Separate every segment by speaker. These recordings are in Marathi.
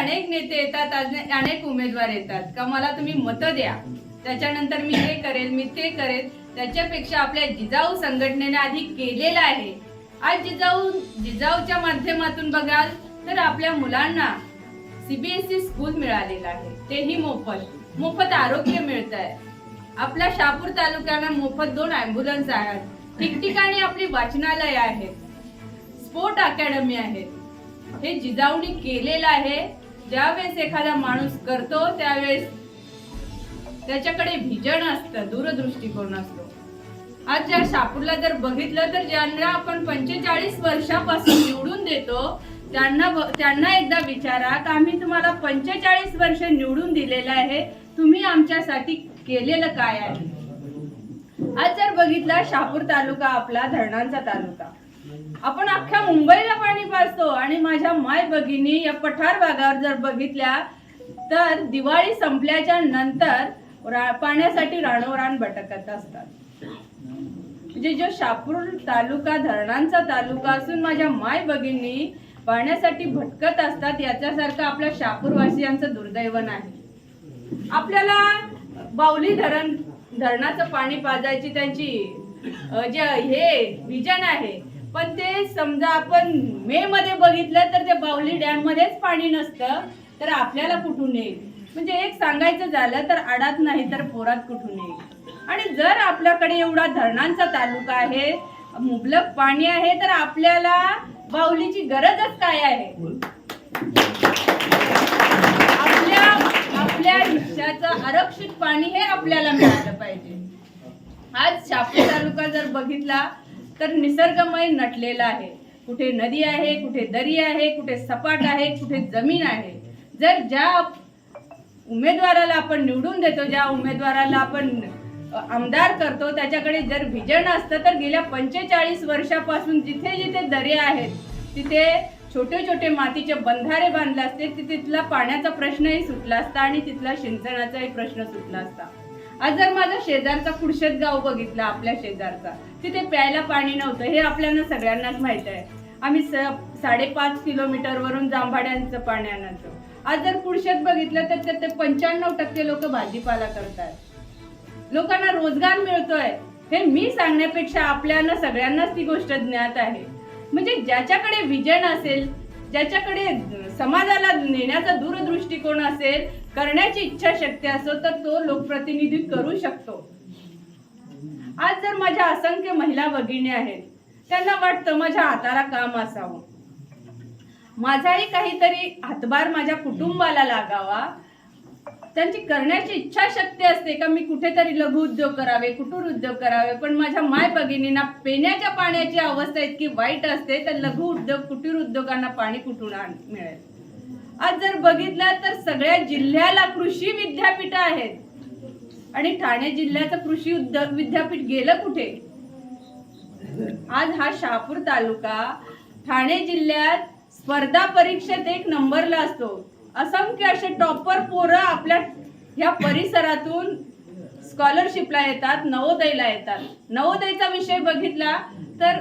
Speaker 1: अनेक नेते येतात अनेक उमेदवार येतात. का मला तुम्ही मतं द्या. त्याच्यानंतर मी हे करेल मी ते करेल. त्याच्यापेक्षा आपल्या जिजाऊ संघटनेने आधी केलेलं आहे. आज जिजाऊ जिजाऊच्या माध्यमातून बघाल तर आपल्या मुलांना सीबीएसई स्कूल मिळालेलं आहे. तेही मोफत. मोफत आरोग्य मिळत आहे आपल्या शापूर तालुक्याला मोफत दोन अँब्युलन्स आहेत. ठिकठिकाणी आपली वाचनालय आहेत. स्पोर्ट अकॅडमी आहेत. हे जिजाऊनी केलेलं आहे. ज्यावेळेस एखादा माणूस करतो त्यावेळेस त्याच्याकडे भिजन असतं दूरदृष्टिकोन असतो. आज ज्या शापूरला जर बघितलं तर ज्यांना आपण पंचेचाळीस वर्षापासून निवडून देतो त्यांना त्यांना एकदा विचारा का आम्ही तुम्हाला पंचेचाळीस वर्ष निवडून दिलेलं आहे तुम्ही आमच्यासाठी केलेलं काय आहे? आज जर बघितला शहापूर तालुका आपला धरणांचा तालुका. आपण अख्ख्या मुंबईला पण पाजतो आणि माझ्या माय भगिनी या पठार भागावर जर बघितल्या तर दिवाळी संपल्याच्या नंतर रा- पाण्यासाठी राणोराण भटकत असतात. म्हणजे जो शापूर तालुका धरणांचा तालुका असून माझ्या माय भगिनी पाण्यासाठी भटकत असतात याच्यासारखं आपल्या शापूरवासियांचं दुर्दैव नाही आपल्याला बावली धरण धरणाचं पाणी पाजायची त्यांची जे हे विजन आहे पण ते समजा आपण मे मध्ये बघितलं तर ते बावली डॅम मध्येच पाणी नसतं तर आपल्याला कुठून येईल? म्हणजे एक सांगायचं झालं तर आडात नाही तर पोरात कुठून येईल? आणि जर आपल्याकडे एवढा धरणांचा तालुका आहे मुबलक पाणी आहे तर आपल्याला बावलीची गरजच काय आहे? आपल्या आपल्या हिश्याचं आरक्षित पाणी हे आपल्याला मिळालं पाहिजे. आज शापूर तालुका जर बघितला तर निसर्गमय नटलेला आहे. कुठे नदी आहे कुठे दरी आहे कुठे सपाट आहे कुठे जमीन आहे. जर ज्या उमेदवाराला आपण निवडून देतो ज्या उमेदवाराला आपण आमदार करतो त्याच्याकडे जर व्हिजन असतं तर गेल्या पंचेचाळीस वर्षापासून जिथे जिथे दरे आहेत तिथे छोटे छोटे मातीचे बंधारे बांधले असते तिथला पाण्याचा प्रश्नही सुटला असता आणि तिथला सिंचनाचाही प्रश्न सुटला असता. आज जर माझा शेजारचा कुडशेत गाव बघितला आपल्या शेजारचा तिथे प्यायला पाणी नव्हतं हे आपल्याला सगळ्यांनाच माहीत आहे. आम्ही स साडेपाच किलोमीटरवरून जांभाड्यांचं पाणी आणायचो आज जर कुडशेत बघितलं तर ते- ते पंच्याण्णव टक्के लोक भाजीपाला करतात लोकांना रोजगार मिळतोय. हे मी सांगण्यापेक्षा आपल्याला सगळ्यांनाच ती गोष्ट ज्ञात आहे. म्हणजे ज्याच्याकडे विजन असेल ज्याच्याकडे समाजाला नेण्याचा दूरदृष्टिकोन असेल करण्याची इच्छाशक्ती असो तर तो लोकप्रतिनिधी करू शकतो. आज जर माझ्या असंख्य महिला भगिनी आहेत त्यांना वाटतं माझ्या हाताला काम असावं. माझाही काहीतरी हातभार माझ्या कुटुंबाला लागावा. त्यांची करण्याची इच्छाशक्ती असते का? मी कुठेतरी लघु उद्योग करावे कुटीर उद्योग करावे पण माझ्या माय भगिनींना पिण्याच्या पाण्याची अवस्था इतकी वाईट असते तर लघु उद्योग कुटीर उद्योगांना पाणी कुठून आण- मिळेल? आज जर बघितलं तर सगळ्या जिल्ह्याला कृषी विद्यापीठ आहेत. आणि ठाणे जिल्ह्याचं कृषी उद्योग विद्यापीठ गेलं कुठे? आज हा शहापूर तालुका ठाणे जिल्ह्यात स्पर्धा परीक्षेत एक नंबरला असतो. असंख्य असे टॉपर पोरं आपल्या ह्या परिसरातून स्कॉलरशिपला येतात नवोदयला येतात. नवोदयचा विषय बघितला तर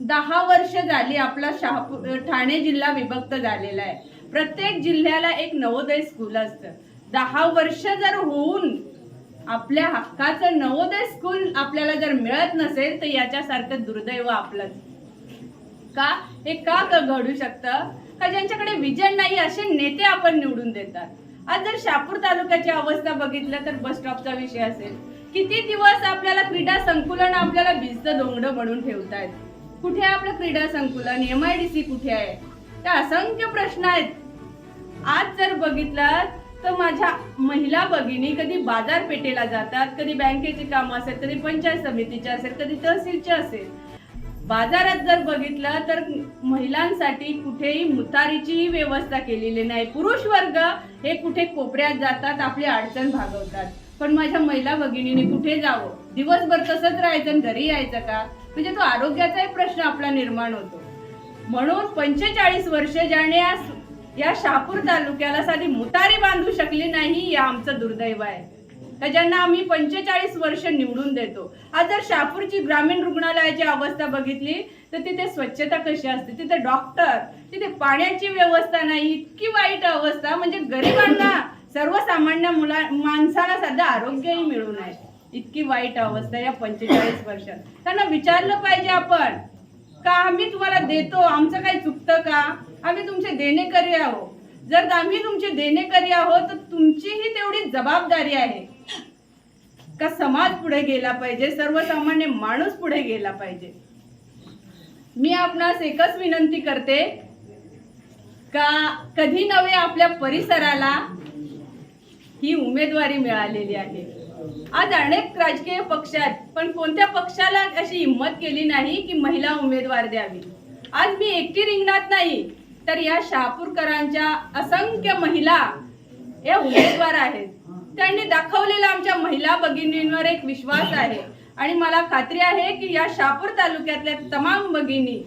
Speaker 1: दहा वर्ष झाली आपला शहापूर ठाणे जिल्हा विभक्त झालेला आहे. प्रत्येक जिल्ह्याला एक नवोदय स्कूल असतं. दहा वर्ष जर होऊन आपल्या हक्काचं नवोदय स्कूल आपल्याला जर मिळत नसेल तर याच्यासारखं दुर्दैव आपलंच. का? हे का घडू शकतं? का ज्यांच्याकडे विजन नाही असे नेते आपण निवडून देतात. आज जर शापूर तालुक्याची अवस्था बघितलं तर बस स्टॉपचा विषय असेल. किती दिवस आपल्याला क्रीडा संकुलन आपल्याला भिजतं दोंगडं म्हणून ठेवतायत. कुठे आहे आपलं क्रीडा संकुलन? एम आय डी सी कुठे आहे? त्या असंख्य प्रश्न आहेत. आज जर बघितलं तर माझ्या महिला भगिनी कधी बाजारपेठेला जातात कधी बँकेची कामं असेल कधी पंचायत समितीचे असेल कधी तहसीलचे असेल. बाजारात जर बघितलं तर महिलांसाठी कुठेही मुतारीचीही व्यवस्था केलेली नाही. पुरुष वर्ग हे कुठे कोपऱ्यात जातात आपली अडचण भागवतात. पण माझ्या महिला भगिनीने कुठे जावं? दिवसभर तसंच राहायचं आणि घरी यायचं का? म्हणजे तो आरोग्याचाही प्रश्न आपला निर्माण होतो. म्हणून पंचेचाळीस वर्ष ज्याने या या शहापूर तालुक्याला साधी मुतारी बांधू शकली नाही हे आमचं दुर्दैव आहे. का ज्यांना आम्ही पंचेचाळीस वर्ष निवडून देतो. आज जर शहापूरची ग्रामीण रुग्णालयाची अवस्था बघितली तर तिथे स्वच्छता कशी असते? तिथे डॉक्टर तिथे पाण्याची व्यवस्था नाही इतकी वाईट अवस्था. म्हणजे गरिबांना सर्वसामान्य मुला माणसाला सध्या आरोग्यही मिळू नये. इतकी वाईट अवस्था या पंचेचाळीस वर्षात. त्यांना विचारलं पाहिजे आपण का आम्ही तुम्हाला देतो? आमचं काही चुकतं का? आम्ही तुमचे देणेकरी आहोत. जर आम्ही तुमचे देणेकरी आहोत तर तुमचीही तेवढी जबाबदारी आहे. का समाज पुढे गेला पाहिजे? सर्वसामान्य माणूस पुढे गेला पाहिजे. मी आपणास एकच विनंती करते का कधी नव्हे आपल्या परिसराला ही उमेदवारी मिळालेली आहे. आज अनेक राजकीय पक्ष आहेत पण कोणत्या पक्षाला अशी हिंमत केली नाही की महिला उमेदवार द्यावी? आज मी एकटी रिंगणात नाही तर या शहापूरकरांच्या असंख्य महिला या उमेदवार आहेत. त्यांनी दाखवलेला आमच्या महिला भगिनींवर एक विश्वास आहे. आणि मला खात्री आहे की या शापूर तालुक्यातल्या तमाम भगिनी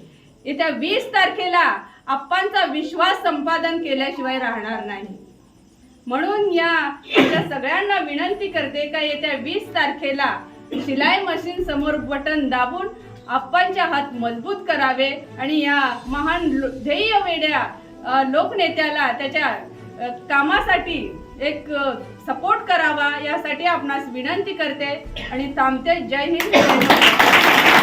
Speaker 1: येत्या वीस तारखेला आप्पांचा विश्वास संपादन केल्याशिवाय राहणार नाही. म्हणून या सगळ्यांना विनंती करते का येत्या वीस तारखेला शिलाई मशीन समोर बटन दाबून आप्पांच्या हात मजबूत करावे आणि या महान लो- ध्येय वेड्या लोकनेत्याला त्याच्या कामासाठी एक सपोर्ट करावा यासाठी आपणास विनंती करते. आणि थांबते. जय हिंद.